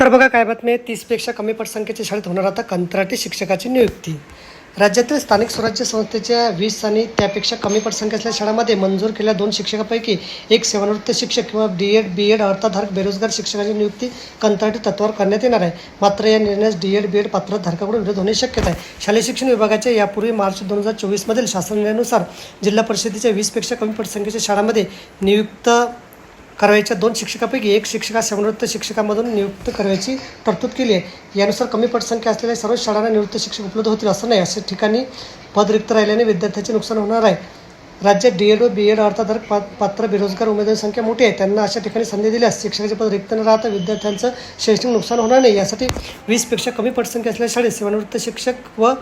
तर बघा काय बातमी आहे. तीसपेक्षा कमी पटसंख्येच्या शाळेत होणार आता कंत्राटी शिक्षकाची नियुक्ती. राज्यातील स्थानिक स्वराज्य संस्थेच्या वीस आणि त्यापेक्षा कमी पटसंख्या असलेल्या शाळांमध्ये मंजूर केलेल्या दोन शिक्षकापैकी एक सेवानिवृत्त शिक्षक किंवा डी एड बी एड अर्थाधारक बेरोजगार शिक्षकाची नियुक्ती कंत्राटी तत्वावर करण्यात येणार आहे. मात्र या निर्णयास डी एड बी एड पात्रधारकाकडून विरोध होणे शक्यता आहे. शालेय शिक्षण विभागाच्या यापूर्वी मार्च दोन हजार चोवीसमधील शासन निर्णयानुसार जिल्हा परिषदेच्या वीसपेक्षा कमी पटसंख्येच्या शाळांमध्ये नियुक्त करावयाच्या दोन शिक्षकापैकी एक शिक्षिका सेवानिवृत्त शिक्षकामधून नियुक्त करायची तरतूद केली आहे. यानुसार कमी पटसंख्या असलेल्या सर्व शाळांना निवृत्त शिक्षक उपलब्ध होतील असं नाही अशा ठिकाणी पद रिक्त राहिल्याने विद्यार्थ्याचे नुकसान होणार आहे. राज्यात डी एड व बी एड अर्थाधारक पा पात्र बेरोजगार उमेदवारी संख्या मोठी आहे त्यांना अशा ठिकाणी संधी दिल्यास शिक्षकाचे पद रिक्त न राहता विद्यार्थ्यांचं शैक्षणिक नुकसान होणार नाही. यासाठी वीसपेक्षा कमी पटसंख्या असलेल्या शाळेत सेवानिवृत्त शिक्षक व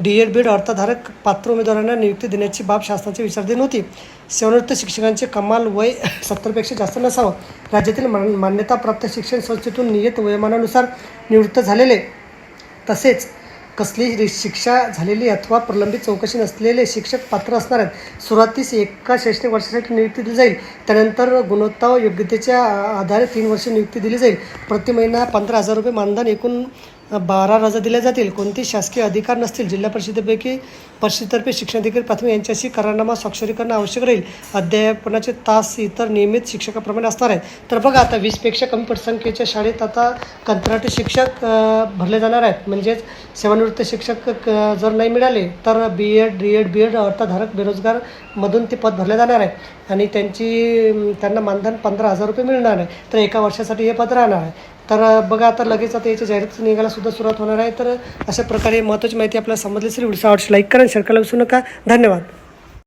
डी एड बी एड अर्थाधारक पात्र उमेदवारांना नियुक्ती देण्याची बाब शासनाची विचारधीन होती सेवानिवृत्त शिक्षकांचे कमाल वय सत्तरपेक्षा जास्त नसावं. राज्यातील मान मान्यताप्राप्त शिक्षण संस्थेतून नियत वयोमानानुसार निवृत्त झालेले तसेच कसलीही रि- शिक्षा झालेली अथवा प्रलंबित चौकशी नसलेले शिक्षक पात्र असणार आहेत. सुरुवातीस एका शैक्षणिक वर्षासाठी नियुक्ती दिली जाईल. त्यानंतर गुणवत्ता व योग्यतेच्या आधारे तीन वर्षे नियुक्ती दिली जाईल. प्रति महिना पंधरा हजार रुपये मानधन एकूण बारा रजा दिल्या जातील. कोणते शासकीय अधिकार नसतील जिल्हा परिषदेपैकी परिषदेतर्फे शिक्षणाधिकारी प्राथमिक यांच्याशी करारनामा स्वाक्षरी करणं आवश्यक राहील. अध्यापनाचे तास इतर नियमित शिक्षकाप्रमाणे असणार आहेत. तर बघा आता वीसपेक्षा कमी पटसंख्येच्या शाळेत आता कंत्राटी शिक्षक भरले जाणार आहेत. म्हणजेच सेवानिवृत्त शिक्षक क- जर नाही मिळाले तर B Ed D Ed B Ed अर्थधारक बेरोजगारमधून ते पद भरले जाणार आहे आणि त्यांची त्यांना मानधन पंधरा हजार रुपये मिळणार आहे. तर एका वर्षासाठी हे पद राहणार आहे. तर बघा आता लगेच आता याच्या जाहिरात निघायला सुद्धा सुरुवात होणार आहे. तर अशा प्रकारे महत्त्वाची माहिती आपल्याला समजली असेल व्हिडिओ आवडशी लाईक करा शेअर करायला विसरू नका. धन्यवाद.